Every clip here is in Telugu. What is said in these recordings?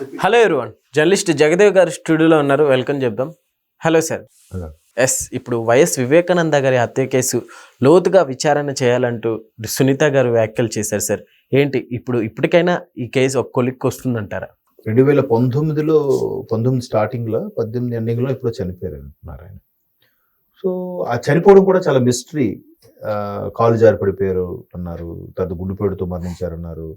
హలో ఎవరివన్ జర్నలిస్ట్ జగదేవ్ గారు స్టూడియోలో ఉన్నారు. వెల్కమ్ చెప్దాం. Hello sir. ఎస్ ఇప్పుడు వైఎస్ వివేకానంద గారి హత్య కేసు లోతుగా విచారణ చేయాలంటూ సునీత గారు వ్యాఖ్యలు చేశారు సార్ ఏంటి? ఇప్పుడు ఇప్పటికైనా ఈ కేసు ఒక కొలిక్కి వస్తుందంటారా? రెండు వేల పంతొమ్మిదిలో పంతొమ్మిది స్టార్టింగ్లో పద్దెనిమిది ఎండింగ్లో ఇప్పుడు చనిపోయారు అంటున్నారు ఆయన. సో ఆ చనిపోవడం కూడా చాలా మిస్టరీ కాలు జారి పడిపోయారు అన్నారు తర్వాత గుండెపోటుతో మరణించారన్నారు.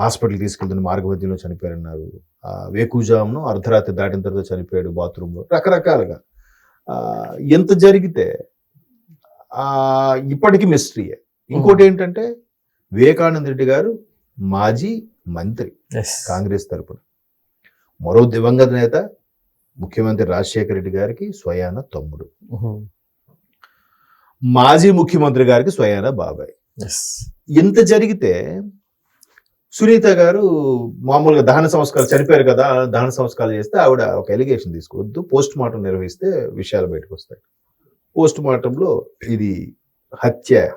హాస్పిటల్ తీసుకెళ్తున్న మార్గమధ్యంలో చనిపోయారన్నారు. ఆ, వేకుజామును అర్ధరాత్రి దాటిన తర్వాత చనిపోయాడు బాత్రూంలో. రకరకాలుగా. ఆ, ఎంత జరిగితే ఆ, ఇప్పటికీ మిస్టరీయే ఇంకోటి ఏంటంటే వివేకానంద రెడ్డి గారు మాజీ మంత్రి కాంగ్రెస్ తరపున. మరో దివంగత నేత ముఖ్యమంత్రి రాజశేఖర రెడ్డి గారికి స్వయాన తమ్ముడు. మాజీ ముఖ్యమంత్రి గారికి స్వయాన బాబాయ్. ఎస్ ఇంత జరిగితే సునీత గారు మామూలుగా దహన సంస్కారాలు చనిపోయారు కదా దహన సంస్కారాలు చేస్తే ఆవిడ ఒక ఎలిగేషన్ తీసుకోవద్దు. పోస్ట్ మార్టం నిర్వహిస్తే విషయాలు బయటకు వస్తాయి. పోస్ట్ మార్టంలో ఇది హత్య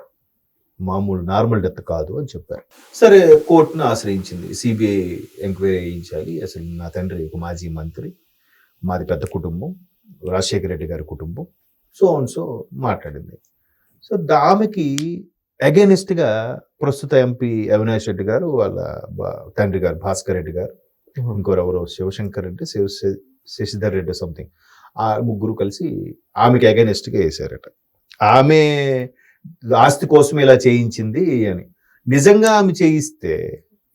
మామూలు నార్మల్ డెత్ కాదు అని చెప్పారు. సరే కోర్టును ఆశ్రయించింది. సిబిఐ ఎంక్వైరీ చేయించాలి. అసలు నా తండ్రి ఒక మాజీ మంత్రి మాది పెద్ద కుటుంబం రాజశేఖర రెడ్డి గారి కుటుంబం సో అండ్ సో మాట్లాడింది. సో ఆమెకి against గా ప్రస్తుత ఎంపీ అవినాష్ రెడ్డి గారు వాళ్ళ తండ్రి గారు భాస్కర్ రెడ్డి గారు ఇంకోరు ఎవరో శివశంకర్ రెడ్డి శివ శశిధర్ రెడ్డి సంథింగ్ ఆ ముగ్గురు కలిసి ఆమెకి against గా వేశారట ఆమె ఆస్తి కోసం ఇలా చేయించింది అని. నిజంగా ఆమె చేయిస్తే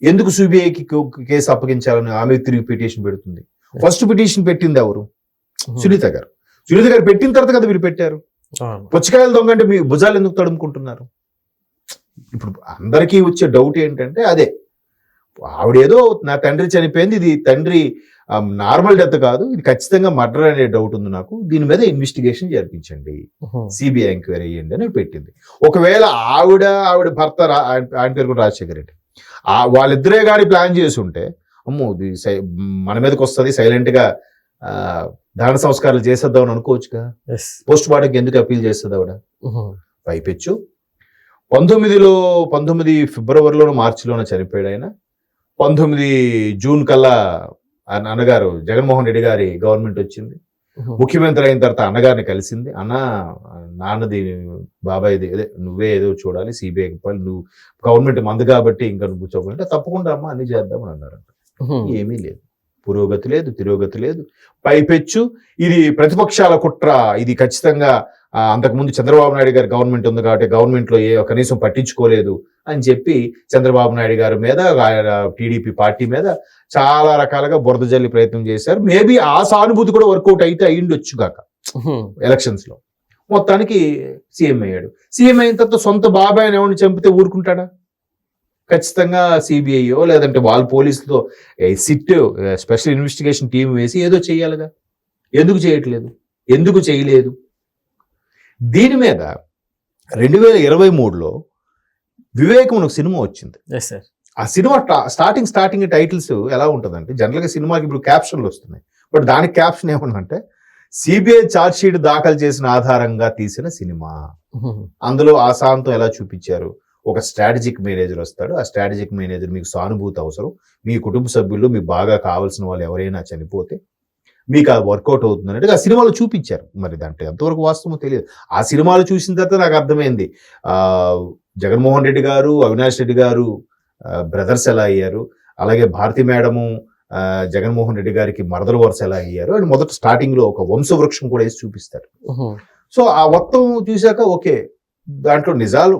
ఎందుకు సిబిఐకి కేసు అప్పగించాలని ఆమె తిరిగి పిటిషన్ పెడుతుంది? ఫస్ట్ పిటిషన్ పెట్టింది ఎవరు? సునీత గారు. సునీత గారు పెట్టిన తర్వాత కదా మీరు పెట్టారు. పుచ్చకాయలు దొంగ అంటే మీ భుజాలు ఎందుకు తడుముకుంటున్నారు? ఇప్పుడు అందరికీ వచ్చే డౌట్ ఏంటంటే అదే. ఆవిడేదో నా తండ్రి చనిపోయింది ఇది తండ్రి నార్మల్ డెత్ కాదు ఇది ఖచ్చితంగా మర్డర్ అనే డౌట్ ఉంది నాకు దీని మీద ఇన్వెస్టిగేషన్ జరిపించండి. సిబిఐ ఎంక్వైరీ చేయండి అని పెట్టింది. ఒకవేళ ఆవిడ ఆవిడ భర్త ఆయన పేరు కూడా రాజశేఖర రెడ్డి. ఆ వాళ్ళిద్దరే గాని ప్లాన్ చేసి ఉంటే అమ్మో ఇది మన మీదకి వస్తుంది సైలెంట్గా ఆ, దాన సంస్కారాలు చేసేద్దామని అనుకోవచ్చుగా. పోస్ట్ మార్టంకి ఎందుకు అప్పీల్ చేస్తుంది ఆవిడ? పైపెచ్చు. పంతొమ్మిదిలో పంతొమ్మిది ఫిబ్రవరిలోనో మార్చిలోనో చనిపోయాడు ఆయన. పంతొమ్మిది జూన్ కల్లా ఆ నాన్నగారు జగన్మోహన్ రెడ్డి గారి గవర్నమెంట్ వచ్చింది. ముఖ్యమంత్రి అయిన తర్వాత అన్నగారిని కలిసింది. అన్న నాన్నది బాబాయ్ది అదే నువ్వే ఏదో చూడాలి సిబిఐ నువ్వు గవర్నమెంట్ మంది కాబట్టి ఇంకా నువ్వు చూడాలంటే తప్పకుండా అమ్మ అన్ని చేద్దామని అన్నారంట. ఏమీ లేదు. పురోగతి లేదు తిరోగతి లేదు. పైపెచ్చు ఇది ప్రతిపక్షాల కుట్ర. ఇది ఖచ్చితంగా అంతకుముందు చంద్రబాబు నాయుడు గారి గవర్నమెంట్ ఉంది కాబట్టి గవర్నమెంట్లో ఏ కనీసం పట్టించుకోలేదు అని చెప్పి చంద్రబాబు నాయుడు గారి మీద టీడీపీ పార్టీ మీద చాలా రకాలుగా బురద జల్లి ప్రయత్నం చేశారు. మేబీ ఆ సానుభూతి కూడా వర్కౌట్ అయితే అయ్యిండొచ్చు గాక ఎలక్షన్స్లో మొత్తానికి సీఎం అయ్యాడు. సీఎం అయిన తర్వాత సొంత బాబాయ్ ఎవరిని చంపితే ఊరుకుంటాడా? ఖచ్చితంగా సిబిఐయో లేదంటే వాళ్ళ పోలీసులతో సిట్ స్పెషల్ ఇన్వెస్టిగేషన్ టీం వేసి ఏదో చేయాలిగా ఎందుకు చేయట్లేదు? ఎందుకు చేయలేదు? దీని మీద రెండు వేల ఇరవై మూడులో వివేకం ఒక సినిమా వచ్చింది. ఆ సినిమా స్టార్టింగ్ స్టార్టింగ్ టైటిల్స్ ఎలా ఉంటుందంటే జనరల్గా సినిమాకి ఇప్పుడు క్యాప్షన్లు వస్తున్నాయి. బట్ దానికి క్యాప్షన్ ఏమన్నంటే సిబిఐ ఛార్జ్ షీట్ దాఖలు చేసిన ఆధారంగా తీసిన సినిమా. అందులో ఆ సాంతం ఎలా చూపించారు? ఒక స్ట్రాటజిక్ మేనేజర్ వస్తాడు. ఆ స్ట్రాటజిక్ మేనేజర్ మీకు సానుభూతి అవసరం. మీ కుటుంబ సభ్యుల్లో మీకు బాగా కావాల్సిన వాళ్ళు ఎవరైనా చనిపోతే మీకు ఆ వర్కౌట్ అవుతుంది అనేది ఆ సినిమాలో చూపించారు. మరి దాంట్లో ఎంతవరకు వాస్తవమో తెలియదు. ఆ సినిమాలు చూసిన తర్వాత నాకు అర్థమైంది. ఆ జగన్మోహన్ రెడ్డి గారు అవినాష్ రెడ్డి గారు బ్రదర్స్ ఎలా అయ్యారు? అలాగే భారతి మేడము జగన్మోహన్ రెడ్డి గారికి మరదల వరుస ఎలా అయ్యారు? అని మొదట స్టార్టింగ్లో ఒక వంశవృక్షం కూడా వేసి చూపిస్తారు. సో ఆ మొత్తం చూశాక ఓకే. దాంట్లో నిజాలు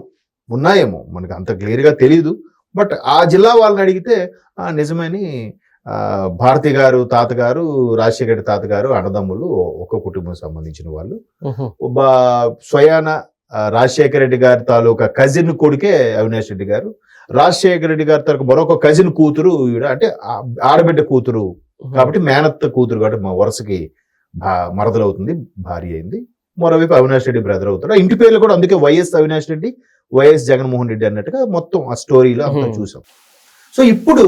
ఉన్నాయేమో మనకు అంత క్లియర్గా తెలియదు బట్ ఆ జిల్లా వాళ్ళని అడిగితే ఆ నిజమని ఆ, భారతి గారు తాతగారు రాజశేఖర రెడ్డి తాతగారు అన్నదమ్ములు ఒక కుటుంబం సంబంధించిన వాళ్ళు. స్వయాన రాజశేఖర రెడ్డి గారి తాలూకా కజిన్ కొడుకే అవినాష్ రెడ్డి గారు. రాజశేఖర రెడ్డి గారి తరపు మరొక కజిన్ కూతురు అంటే ఆడబిడ్డ కూతురు కాబట్టి మేనత్త కూతురు కాబట్టి మా వరుసకి భా- మరదలవుతుంది భార్య అయింది. మరోవైపు అవినాష్ రెడ్డి బ్రదర్ అవుతాడు. ఇంటి పేర్లు కూడా అందుకే వైఎస్ అవినాష్ రెడ్డి వైఎస్ జగన్మోహన్ రెడ్డి అన్నట్టుగా మొత్తం ఆ స్టోరీలో అంతా. చూసాం. సో ఇప్పుడు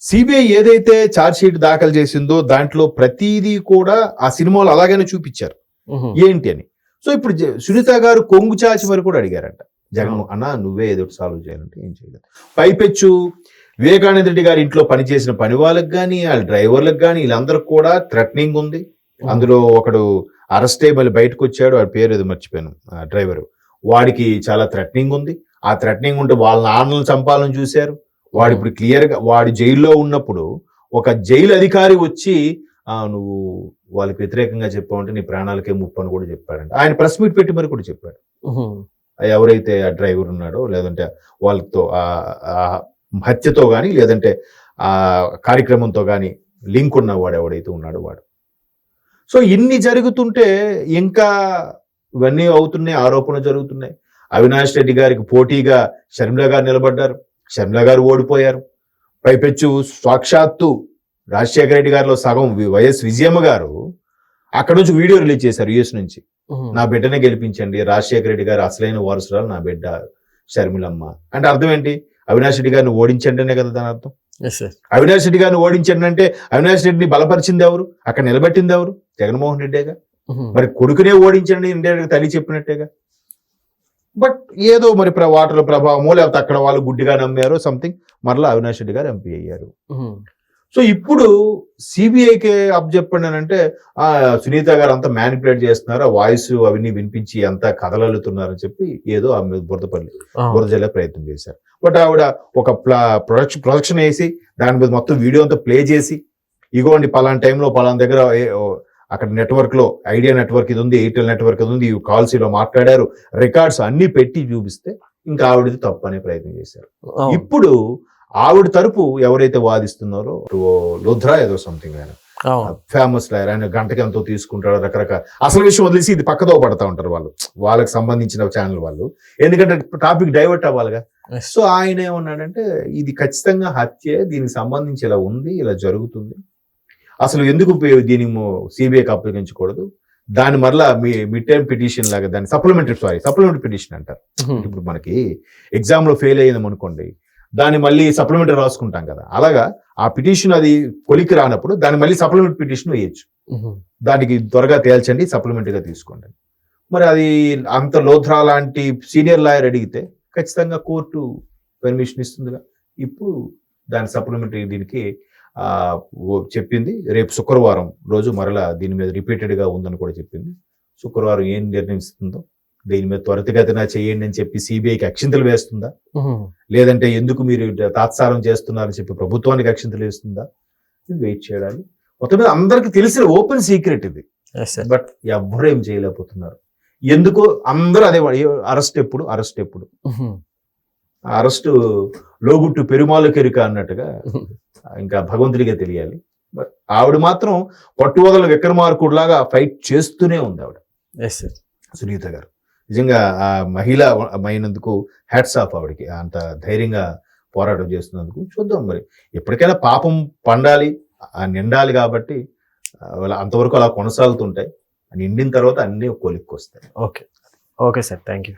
సిబిఐ ఏదైతే ఛార్జ్ షీట్ దాఖలు చేసిందో దాంట్లో ప్రతిదీ కూడా ఆ సినిమాలో అలాగనే చూపించారు. ఏంటి అని? సో ఇప్పుడు సునీత గారు కొంగు చాచి మరి కూడా అడిగారంట. జగన్ అన్న నువ్వే ఏదో సాల్వ్ చేయాలంటే ఏం చేయలేదు. పైపెచ్చు వివేకానంద రెడ్డి గారి ఇంట్లో పనిచేసిన పని వాళ్ళకి కానీ వాళ్ళ డ్రైవర్లకు కానీ వీళ్ళందరికి కూడా థ్రెటనింగ్ ఉంది. అందులో ఒకడు అరెస్ట్ అయ్యి మళ్ళీ బయటకు వచ్చాడు. వాడి పేరు ఏదో మర్చిపోయాను. డ్రైవర్. వాడికి చాలా థ్రెటనింగ్ ఉంది. ఆ థ్రెటనింగ్ ఉంటే వాళ్ళ నాన్నలను చంపాలని చూశారు. వాడు ఇప్పుడు క్లియర్గా వాడి జైల్లో ఉన్నప్పుడు ఒక జైలు అధికారి వచ్చి నువ్వు వాళ్ళకి వ్యతిరేకంగా చెప్పావంటే నీ ప్రాణాలకే ముప్పు అని కూడా చెప్పాడంట. ఆయన ప్రెస్ మీట్ పెట్టి మరి కూడా చెప్పాడు. ఎవరైతే ఆ డ్రైవర్ ఉన్నాడో లేదంటే వాళ్ళతో హత్యతో కానీ లేదంటే ఆ కార్యక్రమంతో కానీ లింక్ ఉన్నవాడు ఎవడైతే ఉన్నాడో వాడు. సో ఇన్ని జరుగుతుంటే ఇంకా ఇవన్నీ అవుతున్నాయి ఆరోపణలు జరుగుతున్నాయి. అవినాష్ రెడ్డి గారికి పోటీగా షర్మిల గారు నిలబడ్డారు. షర్మిల గారు ఓడిపోయారు. పైపెచ్చు సాక్షాత్తు రాజశేఖర రెడ్డి గారిలో సగం వైఎస్ విజయమ్మ గారు అక్కడ నుంచి వీడియో రిలీజ్ చేశారు యుఎస్ నుంచి. నా బిడ్డనే గెలిపించండి రాజశేఖర రెడ్డి గారు అసలైన వారసురాలు నా బిడ్డ షర్మిలమ్మ. అంటే అర్థం ఏంటి? అవినాష్ రెడ్డి గారిని ఓడించండి అనే కదా దాని అర్థం. అవినాష్ రెడ్డి గారిని ఓడించండి అంటే అవినాష్ రెడ్డిని బలపరిచింది ఎవరు? అక్కడ నిలబెట్టింది ఎవరు? జగన్మోహన్ రెడ్డిగా? ఉహుం. మరి కొడుకునే ఓడించండి ఇండియా తల్లి చెప్పినట్టేగా బట్ ఏదో మరి వాటర్ ప్రభావమో లేకపోతే అక్కడ వాళ్ళు గుడ్డిగా నమ్మారో సంథింగ్ మరలా అవినాష్ రెడ్డి గారు ఎంపీ అయ్యారు. సో ఇప్పుడు సిబిఐకి అప్ చెప్పండి అని అంటే ఆ సునీత గారు అంతా మ్యానిపులేట్ చేస్తున్నారు ఆ వాయిస్ అవన్నీ వినిపించి అంతా కథలల్లుతున్నారని చెప్పి ఏదో ఆమె బురదపల్లి ఆ. బురద జల్లే ప్రయత్నం చేశారు బట్ ఆవిడ ఒక ప్రొడక్షన్ ప్రొడక్షన్ వేసి దాని మీద మొత్తం వీడియో అంతా ప్లే చేసి ఇగోండి పలానా టైంలో పలానా దగ్గర అక్కడ నెట్వర్క్లో ఐడియా నెట్వర్క్ ఇది ఉంది ఎయిర్టెల్ నెట్వర్క్ ఇది ఉంది కాల్స్ ఇలా మాట్లాడారు రికార్డ్స్ అన్ని పెట్టి చూపిస్తే ఇంకా ఆవిడది తప్పు అనే ప్రయత్నం చేశారు. ఇప్పుడు ఆవిడ తరపు ఎవరైతే వాదిస్తున్నారో లోధ్రా ఏదో సంథింగ్ ఆయన. ఫేమస్ లాయర్ ఆయన గంటకి ఎంతో తీసుకుంటాడు రకరకాల. అసలు విషయం వదిలేసి ఇది పక్కదో పడతా ఉంటారు వాళ్ళు. వాళ్ళకి సంబంధించిన ఛానల్ వాళ్ళు. ఎందుకంటే టాపిక్ డైవర్ట్ అవ్వాలిగా. సో ఆయన ఏమన్నాడంటే ఇది ఖచ్చితంగా హత్య దీనికి సంబంధించి ఇలా ఉంది ఇలా జరుగుతుంది. అసలు ఎందుకు దీని సిబిఐకి అప్పగించకూడదు దాని మరలా మీ మిడ్ టైం పిటిషన్ లాగా దాన్ని సప్లిమెంటరీ సారీ సప్లిమెంటరీ పిటిషన్ అంటారు. ఇప్పుడు మనకి ఎగ్జామ్లో ఫెయిల్ అయ్యింది అనుకోండి దాన్ని మళ్ళీ సప్లిమెంటరీ రాసుకుంటాం కదా. అలాగా ఆ పిటిషన్ అది కొలికి రానప్పుడు దాన్ని మళ్ళీ సప్లిమెంటరీ పిటిషన్ వేయచ్చు. దానికి త్వరగా తేల్చండి సప్లిమెంటరీగా తీసుకోండి. మరి అది అంత లోధ్రా లాంటి సీనియర్ లాయర్ అడిగితే ఖచ్చితంగా కోర్టు పర్మిషన్ ఇస్తుందిగా. ఇప్పుడు దాని సప్లిమెంటరీ దీనికి చెప్పింది. రేపు శుక్రవారం రోజు మరలా దీని మీద రిపీటెడ్గా ఉందని కూడా చెప్పింది. శుక్రవారం ఏం నిర్ణయిస్తుందో దీని మీద త్వరితగతిన చేయండి అని చెప్పి సిబిఐకి అక్షింతలు వేస్తుందా. లేదంటే ఎందుకు మీరు తాత్సారం చేస్తున్నారని చెప్పి ప్రభుత్వానికి అక్షింతలు వేస్తుందా? వెయిట్ చేయాలి. మొత్తం మీద అందరికి తెలిసిన ఓపెన్ సీక్రెట్ ఇది. బట్ ఎవ్వరూ ఏం చేయలేకపోతున్నారు. ఎందుకో అందరూ అదే అరెస్ట్ ఎప్పుడు? అరెస్ట్ ఎప్పుడు. అరెస్ట్ లోగుట్టు పెరుమాలు కెరుక అన్నట్టుగా. ఇంకా భగవంతుడిగా తెలియాలి. బట్ ఆవిడ మాత్రం పట్టువదల విక్రమార్కుడు లాగా ఫైట్ చేస్తూనే ఉంది ఆవిడ. Yes, sir. సునీత గారు. నిజంగా ఆ మహిళ అయినందుకు హ్యాట్స్ ఆఫ్ ఆవిడకి. అంత ధైర్యంగా పోరాటం చేస్తున్నందుకు చూద్దాం మరి. ఎప్పటికైనా పాపం పండాలి నిండాలి కాబట్టి అంతవరకు అలా కొనసాగుతుంటాయి. నిండిన తర్వాత అన్ని కొలిక్కి వస్తాయి. Okay okay sir thank you